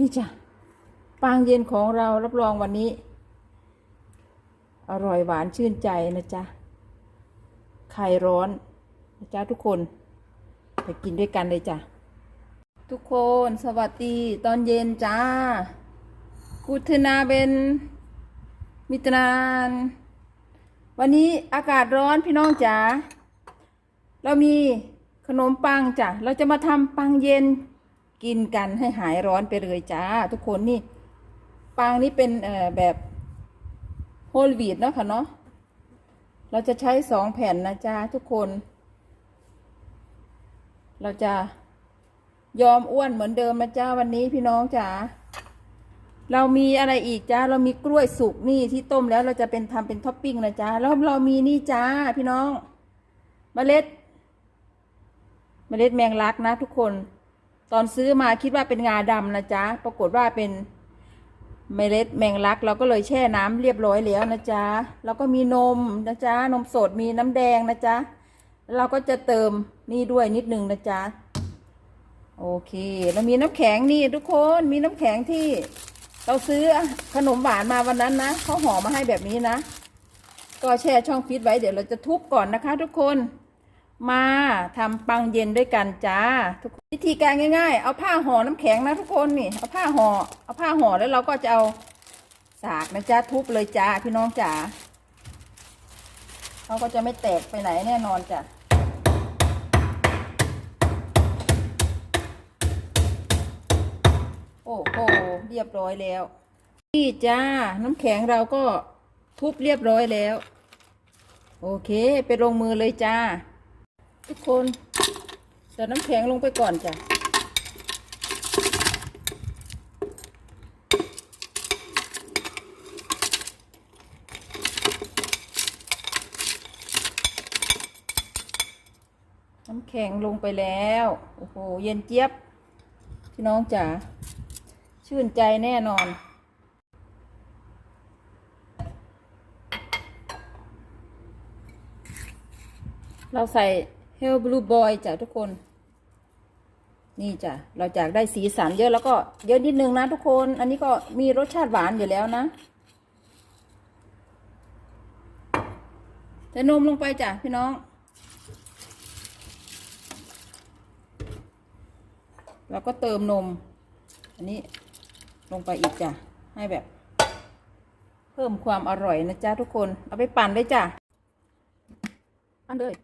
นี่จ้ะปางเย็นของเรารับรองวันนี้ อร่อยหวานชื่นใจนะจ๊ะไข่ร้อนนะจ๊ะทุกคนไปกินด้วยกันเลยจ้ะทุกคนสวัสดีตอนเย็นจ้ากุทนาเบนมิตรนานวันนี้อากาศร้อนพี่น้องจ๋าเรามีขนมปังจ้ะเราจะมาทำปังเย็น กินกันให้หายร้อนไปเลยจ้า ทุกคนนี่ปังนี้เป็นเอ่อแบบโฮลวีดเนาะค่ะเนาะเราจะใช้สองแผ่นนะจ้าทุกคน เราจะยอมอ้วนเหมือนเดิมนะจ้าวันนี้พี่น้องจ๋าเรามีอะไรอีกจ้าเรามีกล้วยสุกนี่ที่ต้มแล้วเราจะเป็นทำเป็นท็อปปิ้งนะจ้าแล้วเรามีนี่จ้าพี่น้องเมล็ดเมล็ดแมงลักนะทุกคน ตอนซื้อมาคิดว่าเป็นงาดำนะจ๊ะ ปรากฏว่าเป็นเมล็ดแมงลัก เราก็เลยแช่น้ำเรียบร้อยแล้วนะจ๊ะ แล้วก็มีนมนะจ๊ะ นมสดมีน้ำแดงนะจ๊ะ เราก็จะเติมนี่ด้วยนิดนึงนะจ๊ะ โอเคแล้วมีน้ำแข็งนี่ทุกคน มีน้ำแข็งที่เราซื้อขนมหวานมาวันนั้นนะเขาห่อมาให้แบบนี้นะ ก็แช่ช่องฟิตไว้เดี๋ยวเราจะทุบก่อนนะคะ ทุกคน มาทำปังเย็นด้วยกันจ้าทุกคนวิธีการง่าย ๆ เอาผ้าห่อน้ำแข็งนะทุกคนนี่เอาผ้าห่อเอาผ้าห่อแล้วเราก็จะเอาสากนะจ้าทุบเลยจ้าพี่น้องจ๋าเขาก็จะไม่แตกไปไหนแน่นอนจ้ะโอ้โหเรียบร้อยแล้วนี่จ้าน้ำแข็งเราก็ทุบเรียบร้อยแล้ว โอเค ไปลงมือเลยจ้า ทุกคนใส่น้ำแข็งลงไปก่อนจ้ะน้ำแข็งลงไปแล้ว โอ้โห เย็นเจี๊ยบ พี่น้องจ๋า ชื่นใจแน่นอน เราใส่ เฮลบลูบอยจ้ะทุกคน นี่จ้ะเราจากได้สีสันเยอะแล้วก็เยอะนิดนึงนะทุกคน อันนี้ก็มีรสชาติหวานอยู่แล้วนะแต่นมลงไปจ้ะพี่น้อง แล้วก็เติมนม อันนี้ลงไปอีกจ้ะ ให้แบบ เพิ่มความอร่อยนะจ๊ะทุกคน เอาไปปั่นเลยจ้ะปั่นเลย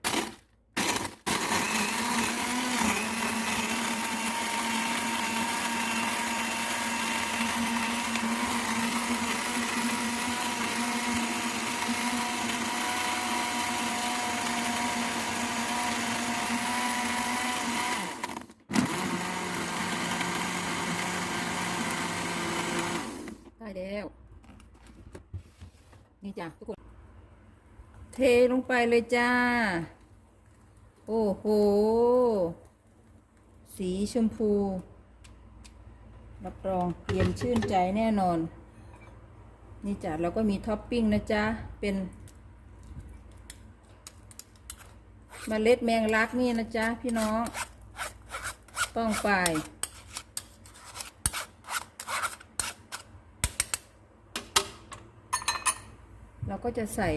ได้แล้ว นี่จ้ะทุกคน เทลงไปเลยจ้า โอ้โห สีชมพู รับรองเย็นชื่นใจแน่นอน นี่จ้ะเราก็มีท็อปปิ้งนะจ๊ะ เป็นมเมล็ดแมงลักนี่นะจ๊ะ พี่น้อง ต้องไปเราก็จะใส่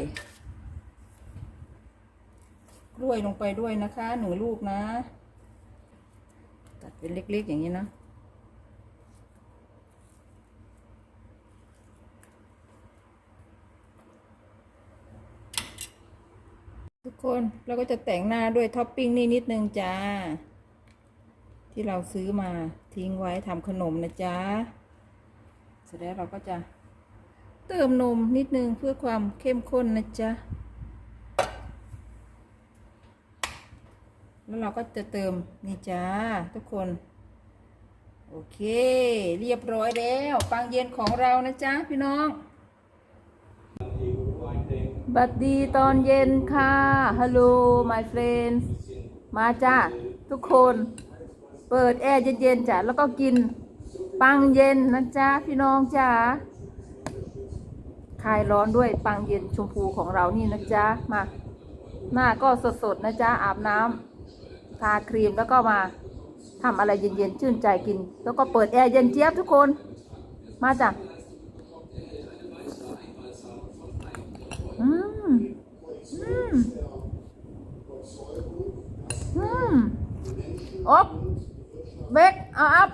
วยลงไปด้วยนะคะหนึ่งลูกนะ ตัดเป็นเล็กๆอย่างนี้นะทุกคนเราก็จะแต่งหน้าด้วยท็อปปิ้งนี่นิดนึงจ้า ที่เราซื้อมาทิ้งไว้ทำขนมนะจ๊ะเสร็จแล้วเราก็จะเติมนมนิดนึงเพื่อความเข้มข้นนะจ๊ะ แล้วเราก็จะเติมนี่จ้าทุกคน โอเค เรียบร้อยแล้วปังเย็นของเรานะจ๊ะพี่น้องบัดดีตอนเย็นค่ะ ฮัลโหล my friends มาจ้าทุกคน เปิดแอร์เย็นๆจ้ะแล้วก็กินปังเย็นนะจ๊ะพี่น้องจ้าคลายร้อนด้วยปังเย็นชมพูของเรานี่นะจ๊ะมา หน้าก็สดๆนะจ๊ะอาบน้ำ ทาครีมแล้วก็มาทำอะไรเย็นๆชื่นใจกิน แล้วก็เปิดแอร์เย็นเจี๊ยบทุกคน มาจ้ะอืมอืมอืมอบเบกเอาอัพ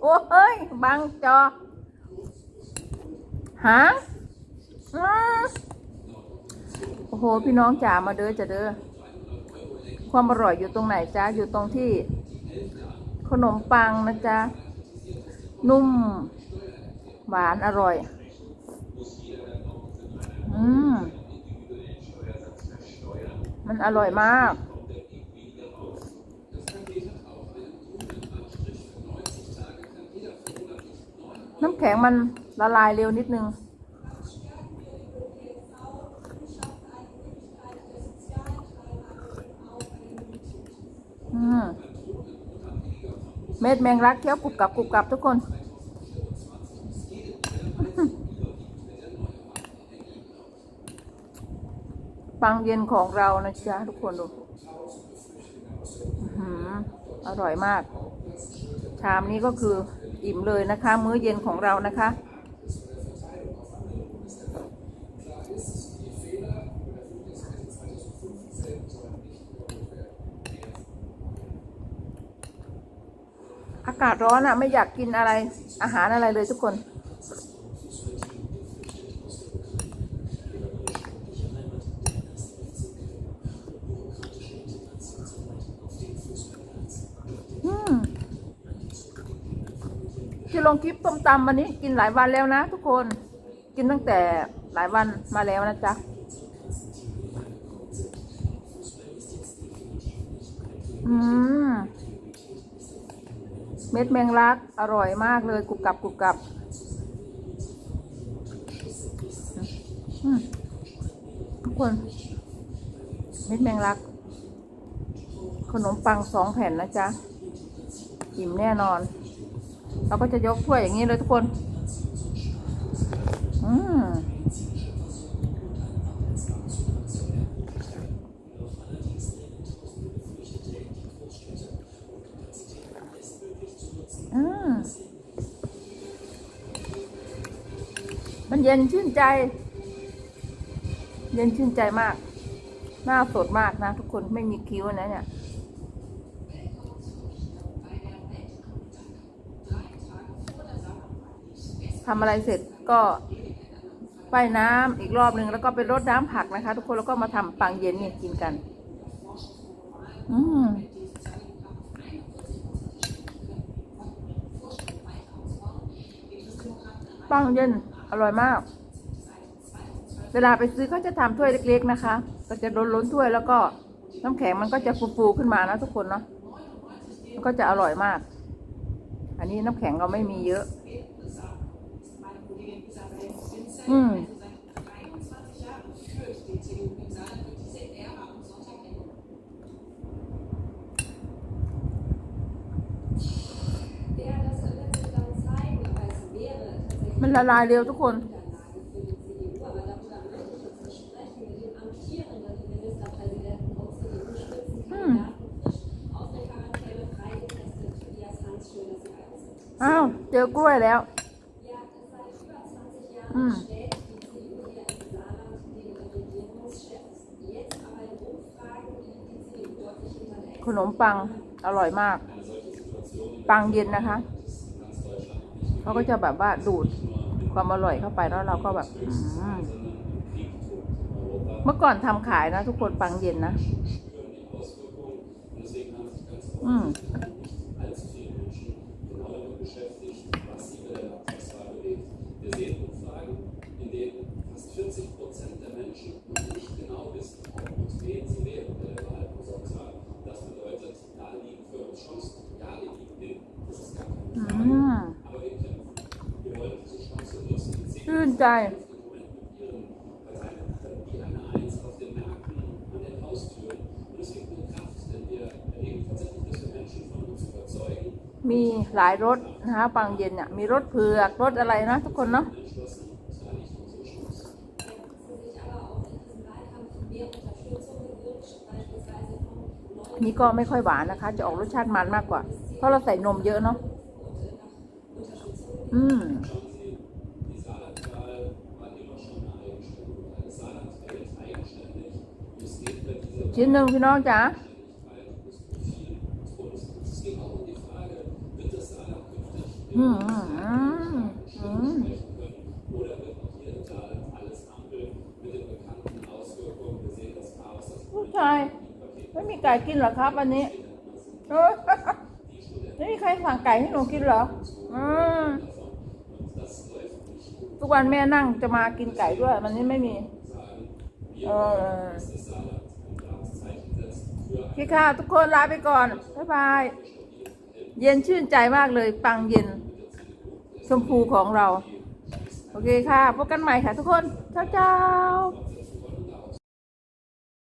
โอ้เฮ้ยบังจอหางอืมโอ้โห พี่น้องจ๋ามาเด้อจะเด้อ ความอร่อยอยู่ตรงไหนจ๊ะอยู่ตรงที่ขนมปังนะจ๊ะ นุ่ม หวานอร่อย อืม มันอร่อยมาก น้ำแข็งมันละลายเร็วนิดนึง เม็ดแมงลักเคี้ยวกรุบกรับกรุบกรับทุกคน ปังเย็นของเรานะจ๊ะทุกคนดูอื้อหืออร่อยมาก ชามนี้ก็คืออิ่มเลยนะคะ มื้อเย็นของเรานะคะ อากาศร้อนอะไม่อยากกินอะไรอาหารอะไรเลยทุกคน อืมที่ลงคลิปต้มตำวันนี้กินหลายวันแล้วนะทุกคน กินตั้งแต่หลายวันมาแล้วนะจ๊ะอืม เม็ดแมงลักอร่อยมากเลยกรุบกรับกรุบกรับทุกคน เม็ดแมงลัก ขนมปังสองแผ่นนะจ๊ะ อิ่มแน่นอน เราก็จะยกถ้วยอย่างนี้เลยทุกคน อืม อื มันเย็นชื่นใจ เย็นชื่นใจมาก หน้าสดมากนะทุกคนไม่มีคิ้วนะเนี่ยทำอะไรเสร็จก็ว่ายน้ำอีกรอบหนึ่งแล้วก็ไปรดน้ำผักนะคะ ทุกคนแล้วก็มาทำปังเย็นเนี่ยกินกัน อืม ปังเย็นอร่อยมาก เวลาไปซื้อเขาจะทำถ้วยเล็ก ๆนะคะ ก็จะล้นล้นถ้วยแล้วก็น้ำแข็งมันก็จะฟูๆขึ้นมานะทุกคนเนาะมันก็จะอร่อยมาก อันนี้น้ำแข็งเราไม่มีเยอะ อืม มันละลายเร็วทุกคนอ้าว เจอกล้วยแล้ว อืมขนมปังอร่อยมาก ปังเย็นนะคะ เขาก็จะแบบว่าดูดความอร่อยเข้าไปแล้วเราก็แบบเมื่อก่อนทำขายนะ ทุกคนปังเย็นนะ อืมอืม ชื่นใจ มีหลายรถนะคะปังเย็นเนี่ยมีรถเผือกรถอะไรนะทุกคนเนาะนี่ก็ไม่ค่อยหวานนะคะ จะออกรสชาติมันมากกว่า เพราะเราใส่นมเยอะเนาะ อืม ชิ้นหนึ่งพี่น้องจ๋าอืมอืช่ไม่มีไก่กินหรอครับอันนี้ไม่มีใครสั่งไก่ให้หนูกินหรออทุกวันแม่นั่งจะมากินไก่ด้วย มันนี่ไม่มี เออ setzt für พี่ค่ะ ทุกคนลาไปก่อน บ๊ายบาย เย็นชื่นใจมากเลยปังเย็น ชมพูของเรา โอเคค่ะ พบกันใหม่ค่ะทุกคน เจ้าเจ้า